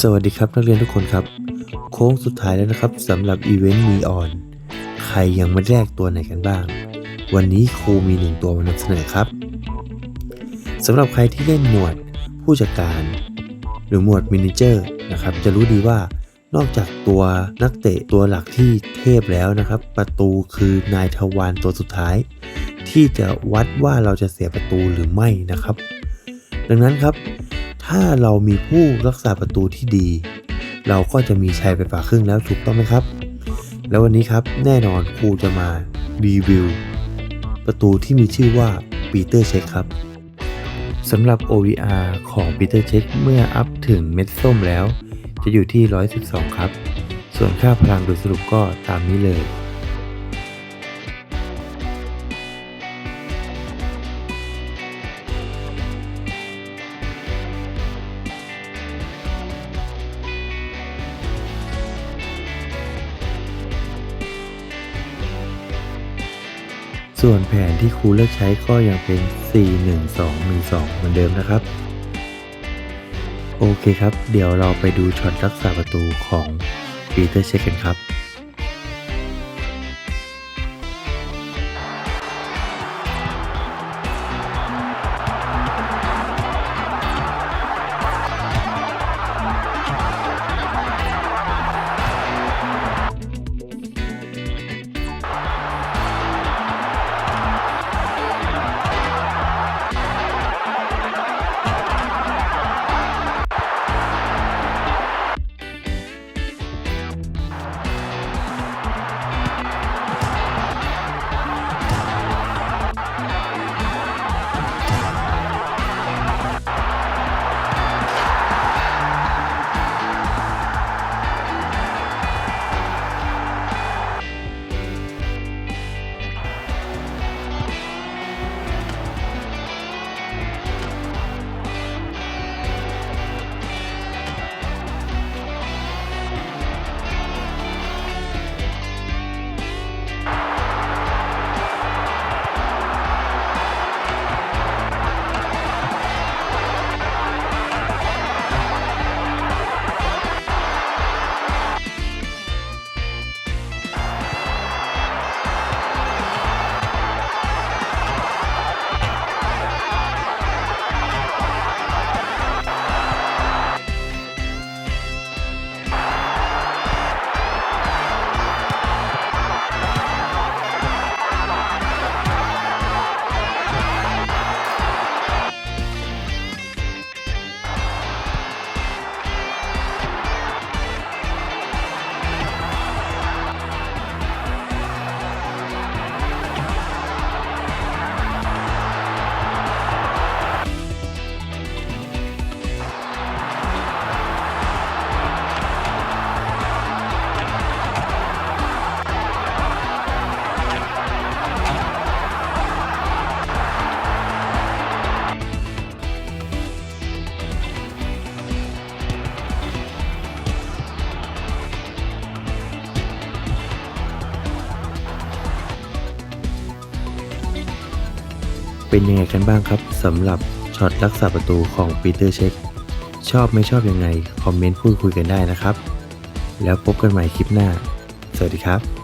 สวัสดีครับนักเรียนทุกคนครับ โค้งสุดท้ายแล้วนะครับสำหรับอีเวนต์มีออนใครยังไม่แลกตัวไหนกันบ้าง วันนี้ครูมีหนึ่งตัวมานำเสนอครับสำหรับใครที่เล่นหมวดผู้จัดการ หรือหมวดมินิเจอร์นะครับจะรู้ดีว่านอกจากตัวนักเตะตัวหลักที่เทพแล้วนะครับ ประตูคือนายทวารตัวสุดท้าย ที่จะวัดว่าเราจะเสียประตูหรือไม่นะครับ ดังนั้นครับ ถ้าเรามีผู้รักษาประตูที่ดี เราก็จะมีชัยไปฝาครึ่งแล้วถูกต้องไหมครับ แล้ววันนี้ครับแน่นอนครูจะมารีวิว ประตูที่มีชื่อว่าปีเตอร์เช็คครับสำหรับ OVR ของปีเตอร์เช็คเมื่ออัพถึงเม็ดส้มแล้ว จะอยู่ที่ 112 ครับ ส่วนค่าพลังโดยสรุปก็ตามนี้เลย ส่วนแผนที่ครูเลือกใช้ก็ยังเป็น 4 1 2 1 2 เหมือนเดิมนะครับ โอเคครับ เดี๋ยวเราไปดูช็อตรักษาประตูของปีเตอร์เช็คกันครับ เป็นยังไงกันบ้างครับสำหรับช็อตรักษาประตูของปีเตอร์เช็คชอบไม่ชอบยังไง คอมเมนต์พูดคุยกันได้นะครับ แล้วพบกันใหม่คลิปหน้า สวัสดีครับ